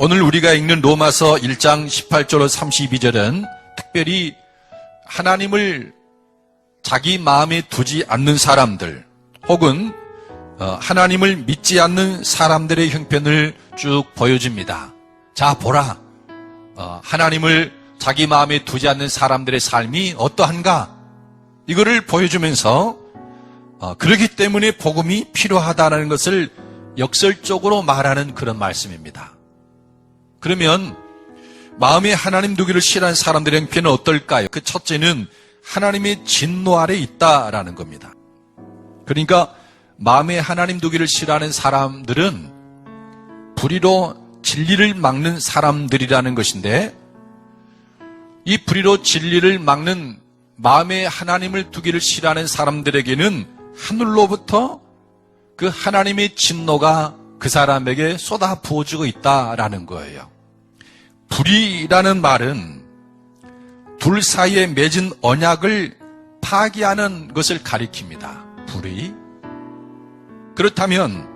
오늘 우리가 읽는 로마서 1장 18절로 32절은 특별히 하나님을 자기 마음에 두지 않는 사람들 혹은 어, 하나님을 믿지 않는 사람들의 형편을 쭉 보여줍니다. 자, 보라. 어, 하나님을 자기 마음에 두지 않는 사람들의 삶이 어떠한가? 이거를 보여주면서 어, 그러기 때문에 복음이 필요하다는 것을 역설적으로 말하는 그런 말씀입니다. 그러면 마음에 하나님 두기를 싫어하는 사람들의 형편은 어떨까요? 그 첫째는 하나님의 진노 아래 있다라는 겁니다. 그러니까 마음에 하나님 두기를 싫어하는 사람들은 불의로 진리를 막는 사람들이라는 것인데 이 불의로 진리를 막는 마음에 하나님을 두기를 싫어하는 사람들에게는 하늘로부터 그 하나님의 진노가 그 사람에게 쏟아 부어주고 있다라는 거예요. 불의라는 말은 둘 사이에 맺은 언약을 파기하는 것을 가리킵니다. 불의. 그렇다면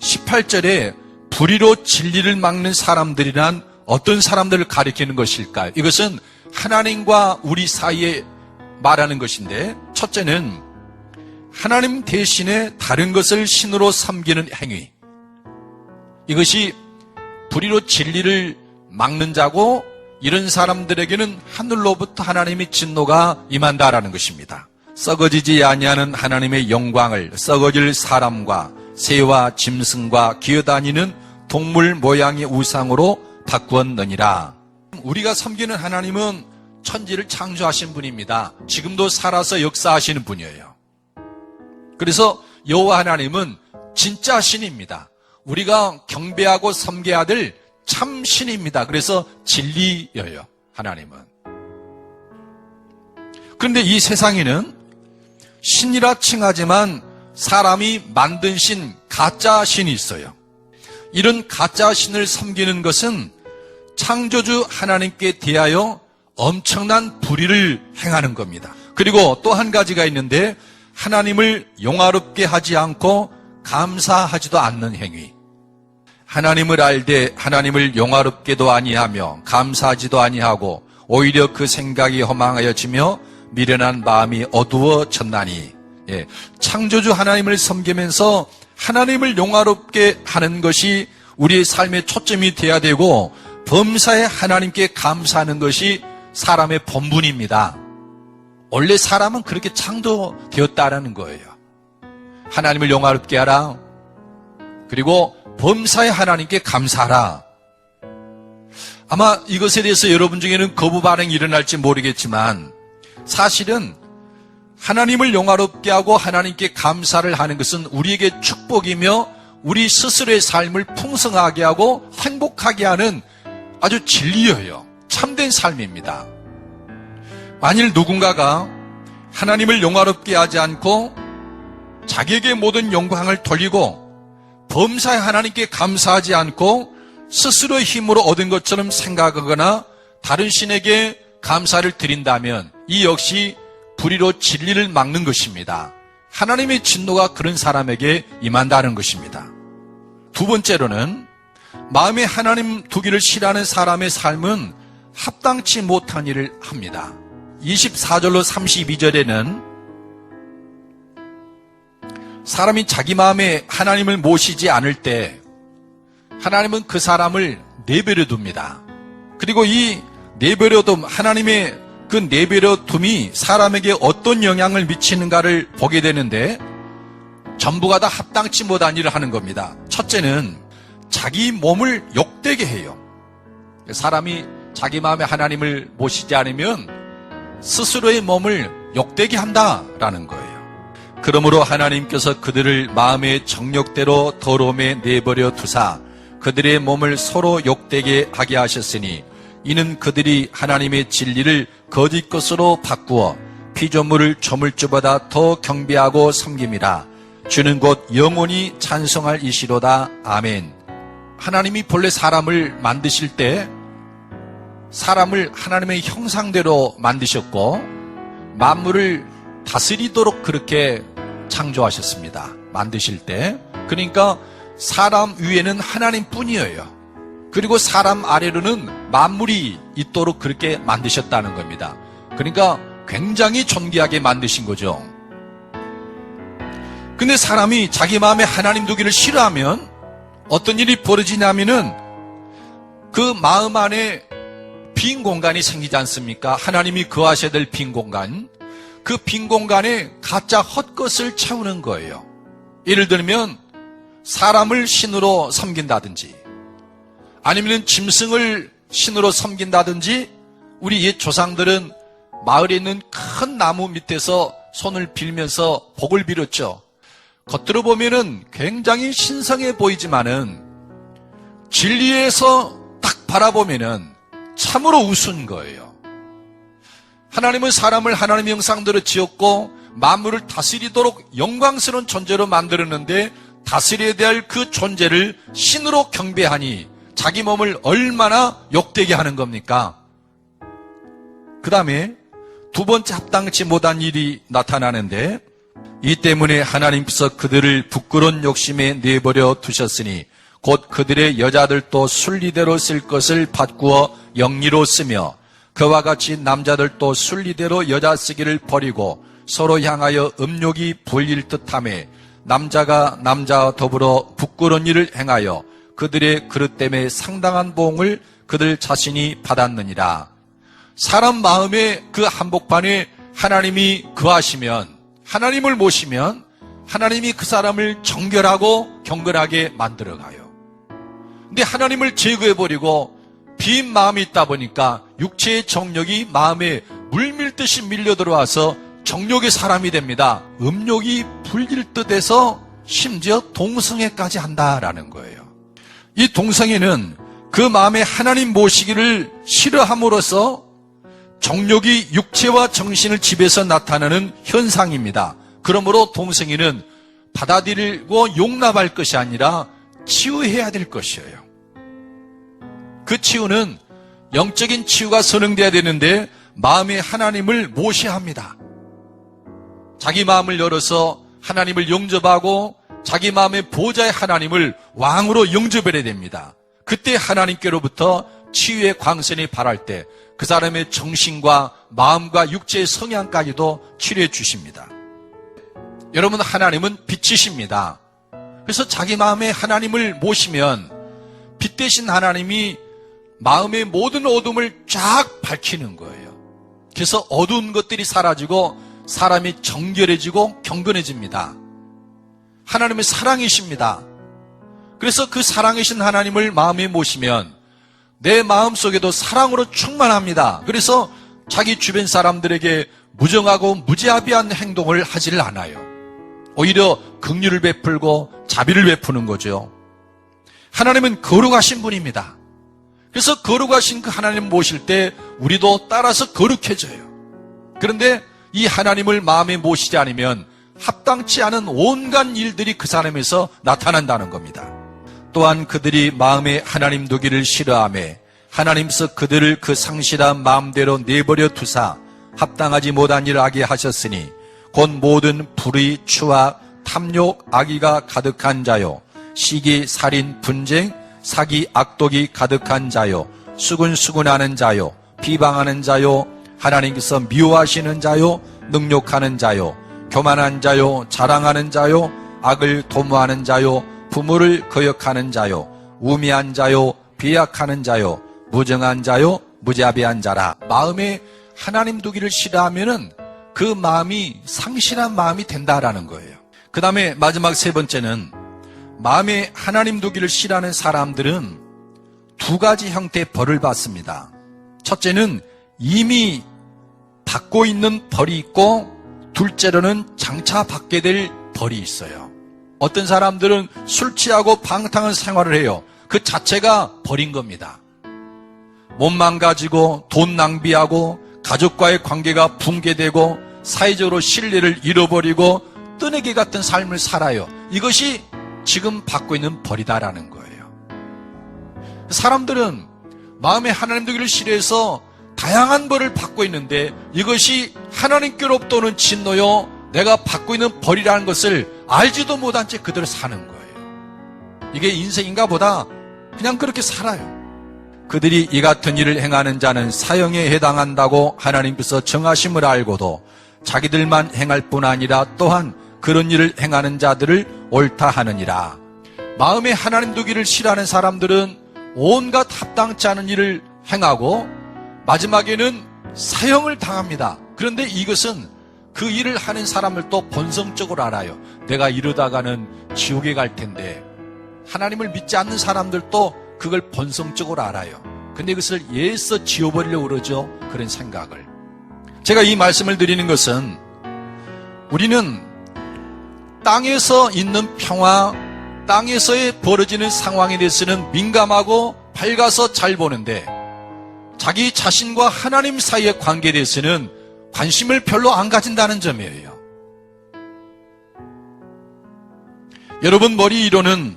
18절에 불의로 진리를 막는 사람들이란 어떤 사람들을 가리키는 것일까요? 이것은 하나님과 우리 사이에 말하는 것인데 첫째는 하나님 대신에 다른 것을 신으로 섬기는 행위. 이것이 불의로 진리를 막는 자고 이런 사람들에게는 하늘로부터 하나님의 진노가 임한다라는 것입니다. 썩어지지 아니하는 하나님의 영광을 썩어질 사람과 새와 짐승과 기어다니는 동물 모양의 우상으로 바꾸었느니라. 우리가 섬기는 하나님은 천지를 창조하신 분입니다. 지금도 살아서 역사하시는 분이에요. 그래서 여호와 하나님은 진짜 신입니다. 우리가 경배하고 섬겨야 될 참 신입니다. 그래서 진리여요. 하나님은. 그런데 이 세상에는 신이라 칭하지만 사람이 만든 신, 가짜 신이 있어요. 이런 가짜 신을 섬기는 것은 창조주 하나님께 대하여 엄청난 불의를 행하는 겁니다. 그리고 또 한 가지가 있는데 하나님을 영화롭게 하지 않고 감사하지도 않는 행위. 하나님을 알되 하나님을 영화롭게도 아니하며 감사하지도 아니하고 오히려 그 생각이 허망하여지며 미련한 마음이 어두워졌나니 예, 창조주 하나님을 섬기면서 하나님을 영화롭게 하는 것이 우리의 삶의 초점이 돼야 되고 범사에 하나님께 감사하는 것이 사람의 본분입니다. 원래 사람은 그렇게 창조되었다라는 거예요. 하나님을 영화롭게 하라. 그리고 범사에 하나님께 감사하라. 아마 이것에 대해서 여러분 중에는 거부 반응이 일어날지 모르겠지만 사실은 하나님을 영화롭게 하고 하나님께 감사를 하는 것은 우리에게 축복이며 우리 스스로의 삶을 풍성하게 하고 행복하게 하는 아주 진리예요. 참된 삶입니다. 만일 누군가가 하나님을 영화롭게 하지 않고 자기에게 모든 영광을 돌리고 범사에 하나님께 감사하지 않고 스스로의 힘으로 얻은 것처럼 생각하거나 다른 신에게 감사를 드린다면 이 역시 불의로 진리를 막는 것입니다. 하나님의 진노가 그런 사람에게 임한다는 것입니다. 두 번째로는 마음에 하나님 두기를 싫어하는 사람의 삶은 합당치 못한 일을 합니다. 24절로 32절에는 사람이 자기 마음에 하나님을 모시지 않을 때 하나님은 그 사람을 내버려 둡니다. 그리고 이 내버려 둠, 하나님의 그 내버려 둠이 사람에게 어떤 영향을 미치는가를 보게 되는데 전부가 다 합당치 못한 일을 하는 겁니다. 첫째는 자기 몸을 욕되게 해요. 사람이 자기 마음에 하나님을 모시지 않으면 스스로의 몸을 욕되게 한다라는 거예요. 그러므로 하나님께서 그들을 마음의 정욕대로 더러움에 내버려 두사 그들의 몸을 서로 욕되게 하게 하셨으니 이는 그들이 하나님의 진리를 거짓 것으로 바꾸어 피조물을 조물주보다 더 경배하고 섬김이라 주는 곧 영원히 찬송할 이시로다. 아멘. 하나님이 본래 사람을 만드실 때 사람을 하나님의 형상대로 만드셨고 만물을 다스리도록 그렇게 창조하셨습니다. 만드실 때. 그러니까 사람 위에는 하나님 뿐이에요. 그리고 사람 아래로는 만물이 있도록 그렇게 만드셨다는 겁니다. 그러니까 굉장히 존귀하게 만드신 거죠. 근데 사람이 자기 마음에 하나님 두기를 싫어하면 어떤 일이 벌어지냐면은 그 마음 안에 빈 공간이 생기지 않습니까? 하나님이 거하셔야 될 빈 공간. 그 빈 공간에 가짜 헛것을 채우는 거예요. 예를 들면 사람을 신으로 섬긴다든지 아니면 짐승을 신으로 섬긴다든지 우리 옛 조상들은 마을에 있는 큰 나무 밑에서 손을 빌면서 복을 빌었죠. 겉으로 보면은 굉장히 신성해 보이지만은 진리에서 딱 바라보면은 참으로 우스운 거예요. 하나님은 사람을 하나님의 형상대로 지었고 만물을 다스리도록 영광스러운 존재로 만들었는데 다스려야 될 그 존재를 신으로 경배하니 자기 몸을 얼마나 욕되게 하는 겁니까? 그 다음에 두 번째 합당치 못한 일이 나타나는데 이 때문에 하나님께서 그들을 부끄러운 욕심에 내버려 두셨으니 곧 그들의 여자들도 순리대로 쓸 것을 바꾸어 영리로 쓰며 그와 같이 남자들도 순리대로 여자 쓰기를 버리고 서로 향하여 음욕이 불릴 듯함에 남자가 남자와 더불어 부끄러운 일을 행하여 그들의 그릇 때문에 상당한 보응을 그들 자신이 받았느니라. 사람 마음의 그 한복판에 하나님이 거하시면 하나님을 모시면 하나님이 그 사람을 정결하고 경건하게 만들어 가요. 근데 하나님을 제거해 버리고 빈 마음이 있다 보니까 육체의 정욕이 마음에 물밀듯이 밀려 들어와서 정욕의 사람이 됩니다. 음욕이 불길 듯해서 심지어 동성애까지 한다라는 거예요. 이 동성애는 그 마음에 하나님 모시기를 싫어함으로써 정욕이 육체와 정신을 지배해서 나타나는 현상입니다. 그러므로 동성애는 받아들이고 용납할 것이 아니라 치유해야 될 것이에요. 그 치유는 영적인 치유가 선행돼야 되는데 마음에 하나님을 모셔야 합니다. 자기 마음을 열어서 하나님을 영접하고 자기 마음의 보좌의 하나님을 왕으로 영접해야 됩니다. 그때 하나님께로부터 치유의 광선이 발할 때 그 사람의 정신과 마음과 육체의 성향까지도 치료해 주십니다. 여러분 하나님은 빛이십니다. 그래서 자기 마음에 하나님을 모시면 빛 대신 하나님이 마음의 모든 어둠을 쫙 밝히는 거예요. 그래서 어두운 것들이 사라지고 사람이 정결해지고 경건해집니다. 하나님의 사랑이십니다. 그래서 그 사랑이신 하나님을 마음에 모시면 내 마음 속에도 사랑으로 충만합니다. 그래서 자기 주변 사람들에게 무정하고 무지합의한 행동을 하지를 않아요. 오히려 긍휼을 베풀고 자비를 베푸는 거죠. 하나님은 거룩하신 분입니다. 그래서 거룩하신 그 하나님 모실 때 우리도 따라서 거룩해져요. 그런데 이 하나님을 마음에 모시지 않으면 합당치 않은 온갖 일들이 그 사람에서 나타난다는 겁니다. 또한 그들이 마음에 하나님 두기를 싫어함에 하나님께서 그들을 그 상실한 마음대로 내버려 두사 합당하지 못한 일을 하게 하셨으니 곧 모든 불의, 추악, 탐욕, 악의가 가득한 자요 시기, 살인, 분쟁, 사기, 악독이 가득한 자요. 수군수군하는 자요. 비방하는 자요. 하나님께서 미워하시는 자요. 능욕하는 자요. 교만한 자요. 자랑하는 자요. 악을 도모하는 자요. 부모를 거역하는 자요. 우미한 자요. 비약하는 자요. 무정한 자요. 무자비한 자라. 마음에 하나님 두기를 싫어하면은 그 마음이 상실한 마음이 된다라는 거예요. 그 다음에 마지막 세 번째는 마음에 하나님 두기를 싫어하는 사람들은 두 가지 형태의 벌을 받습니다. 첫째는 이미 받고 있는 벌이 있고 둘째로는 장차 받게 될 벌이 있어요. 어떤 사람들은 술 취하고 방탕한 생활을 해요. 그 자체가 벌인 겁니다. 몸만 가지고 돈 낭비하고 가족과의 관계가 붕괴되고 사회적으로 신뢰를 잃어버리고 뜨내기 같은 삶을 살아요. 이것이 지금 받고 있는 벌이다라는 거예요. 사람들은 마음에 하나님 되기를 싫어해서 다양한 벌을 받고 있는데 이것이 하나님께로부터 오는 진노요 내가 받고 있는 벌이라는 것을 알지도 못한 채 그대로 사는 거예요. 이게 인생인가 보다 그냥 그렇게 살아요. 그들이 이 같은 일을 행하는 자는 사형에 해당한다고 하나님께서 정하심을 알고도 자기들만 행할 뿐 아니라 또한 그런 일을 행하는 자들을 옳다 하느니라. 마음에 하나님 두기를 싫어하는 사람들은 온갖 합당치 않은 일을 행하고 마지막에는 사형을 당합니다. 그런데 이것은 그 일을 하는 사람들도 본성적으로 알아요. 내가 이러다가는 지옥에 갈 텐데 하나님을 믿지 않는 사람들도 그걸 본성적으로 알아요. 근데 그것을 예서 지워버리려고 그러죠. 그런 생각을. 제가 이 말씀을 드리는 것은 우리는 땅에서 있는 평화, 땅에서의 벌어지는 상황에 대해서는 민감하고 밝아서 잘 보는데 자기 자신과 하나님 사이의 관계에 대해서는 관심을 별로 안 가진다는 점이에요. 여러분 머리 위로는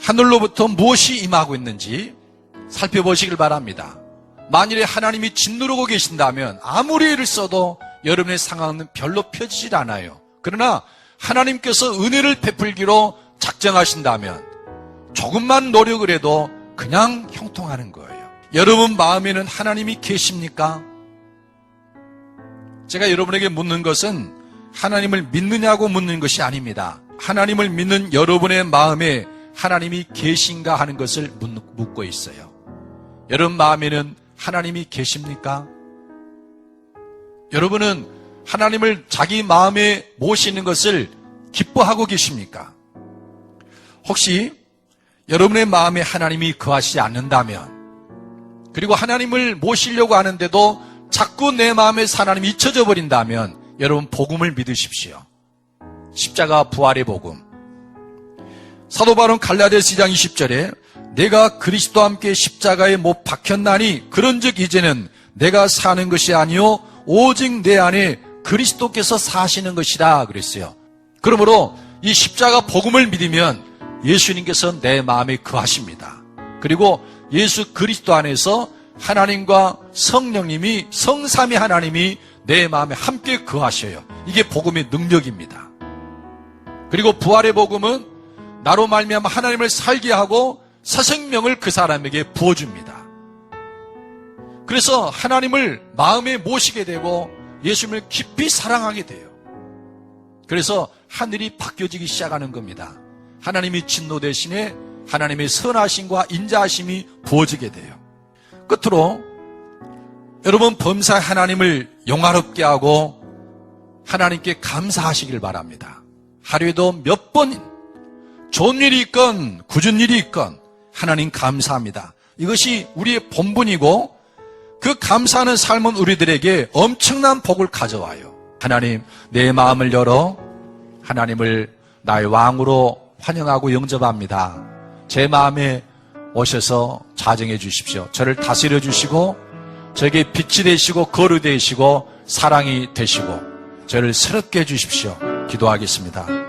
하늘로부터 무엇이 임하고 있는지 살펴보시길 바랍니다. 만일에 하나님이 짓누르고 계신다면 아무리 애를 써도 여러분의 상황은 별로 펴지질 않아요. 그러나 하나님께서 은혜를 베풀기로 작정하신다면 조금만 노력을 해도 그냥 형통하는 거예요. 여러분 마음에는 하나님이 계십니까? 제가 여러분에게 묻는 것은 하나님을 믿느냐고 묻는 것이 아닙니다. 하나님을 믿는 여러분의 마음에 하나님이 계신가 하는 것을 묻고 있어요. 여러분 마음에는 하나님이 계십니까? 여러분은 하나님을 자기 마음에 모시는 것을 기뻐하고 계십니까? 혹시 여러분의 마음에 하나님이 거하시지 않는다면, 그리고 하나님을 모시려고 하는데도 자꾸 내 마음에 하나님이 잊혀져 버린다면, 여러분 복음을 믿으십시오. 십자가 부활의 복음. 사도 바론 갈라디아서 2장 20절에 내가 그리스도와 함께 십자가에 못 박혔나니 그런즉 이제는 내가 사는 것이 아니요 오직 내 안에 그리스도께서 사시는 것이다 그랬어요. 그러므로 이 십자가 복음을 믿으면 예수님께서 내 마음에 거하십니다. 그리고 예수 그리스도 안에서 하나님과 성령님이 성삼위 하나님이 내 마음에 함께 거하셔요. 이게 복음의 능력입니다. 그리고 부활의 복음은 나로 말미암아 하나님을 살게 하고 새 생명을 그 사람에게 부어줍니다. 그래서 하나님을 마음에 모시게 되고 예수님을 깊이 사랑하게 돼요. 그래서 하늘이 바뀌어지기 시작하는 겁니다. 하나님이 진노 대신에 하나님의 선하심과 인자하심이 부어지게 돼요. 끝으로 여러분 범사 하나님을 영화롭게 하고 하나님께 감사하시길 바랍니다. 하루에도 몇 번 좋은 일이 있건 굳은 일이 있건 하나님 감사합니다. 이것이 우리의 본분이고 그 감사하는 삶은 우리들에게 엄청난 복을 가져와요. 하나님 내 마음을 열어 하나님을 나의 왕으로 환영하고 영접합니다. 제 마음에 오셔서 자정해 주십시오. 저를 다스려 주시고 저에게 빛이 되시고 거루 되시고 사랑이 되시고 저를 새롭게 해 주십시오. 기도하겠습니다.